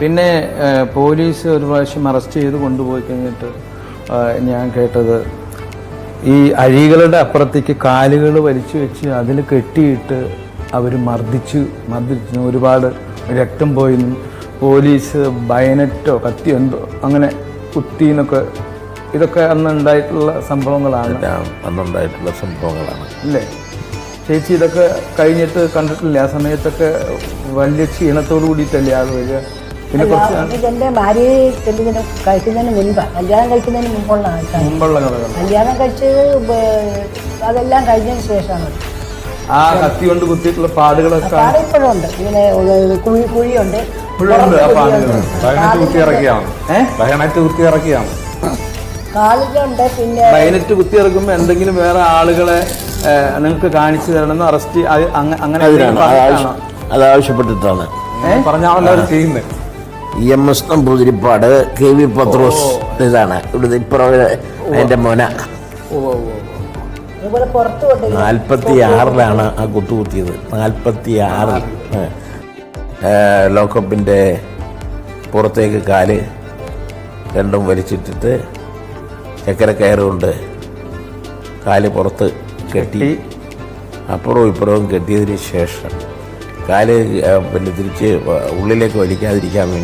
പിന്നെ പോലീസ് ഒരു പ്രാവശ്യം അറസ്റ്റ് ചെയ്ത് കൊണ്ടുപോയി കഴിഞ്ഞിട്ട് ഞാൻ കേട്ടത് ഈ അഴികളുടെ അപ്പുറത്തേക്ക് കാലുകൾ വലിച്ചു വെച്ച് അതിൽ കെട്ടിയിട്ട് അവർ മർദ്ദിച്ചു മർദ്ദിച്ചു. ഒരുപാട് രക്തം പോയി പോലീസ് ബയനറ്റോ കത്തിയോ എന്തോ അങ്ങനെ കുത്തിന്നൊക്കെ ഇതൊക്കെ അന്ന് ഉണ്ടായിട്ടുള്ള സംഭവങ്ങളാണ്. അന്നുണ്ടായിട്ടുള്ള സംഭവങ്ങളാണ്. അല്ലേ ചേച്ചി ഇതൊക്കെ കഴിഞ്ഞിട്ട് കണ്ടിട്ടില്ല? ആ സമയത്തൊക്കെ വലിയ ക്ഷീണത്തോടു കൂടിയിട്ടല്ലേ ആൾ വരിക? ഇതെന്റെ ഭാര്യയെ കല്യാണം കഴിക്കുന്നതിന് മുൻപ് കല്യാണം കഴിക്കുന്നതിന് മുമ്പുള്ള കഥകൾ. കല്യാണം കഴിച്ച് അതെല്ലാം കഴിഞ്ഞതിന് ശേഷമാണ്. ആ കത്തി കൊണ്ട് കുത്തിയിട്ടുള്ള പാടുകളൊക്കെ പാട് ഉണ്ട്. ഇങ്ങനെ കുഴി കുഴിയുണ്ട്. ഇപ്പോഴുണ്ട് ആ പാടുകൾ. ബയനറ്റ് കുത്തി ഇറക്കിയാണ് ഏഹ് ബയനറ്റ് കുത്തി ഇറക്കിയാണ് കാലിലുണ്ട് പിന്നെ ബൈനറ്റ് കുത്തി ഇറക്കുമ്പോൾ എന്തെങ്കിലും വേറെ ആളുകളെ നിങ്ങൾക്ക് കാണിച്ചു തരണമെന്ന് അറസ്റ്റ് അങ്ങനെ അത് ആവശ്യപ്പെട്ടിട്ടാണ്. പറഞ്ഞാണല്ലോ അവർ ചെയ്യുന്നത് E M S Namboodiripad K V Pathrose ഇതാണ്. ഇവിടുത്തെ ഇപ്പുറം എന്റെ മോന. നാൽപ്പത്തി ആറിലാണ് ആ കുത്തുകുത്തിയത് നാൽപ്പത്തി ആറിൽ ലോക്കപ്പിന്റെ പുറത്തേക്ക് കാൽ രണ്ടും വലിച്ചിട്ടിട്ട് ചക്കര കയറുകൊണ്ട് കാൽ പുറത്ത് കെട്ടി അപ്പുറവും ഇപ്പുറവും കെട്ടിയതിന് ശേഷം കാൽ പിന്നെ തിരിച്ച് ഉള്ളിലേക്ക് വലിക്കാതിരിക്കാൻ വേണ്ടി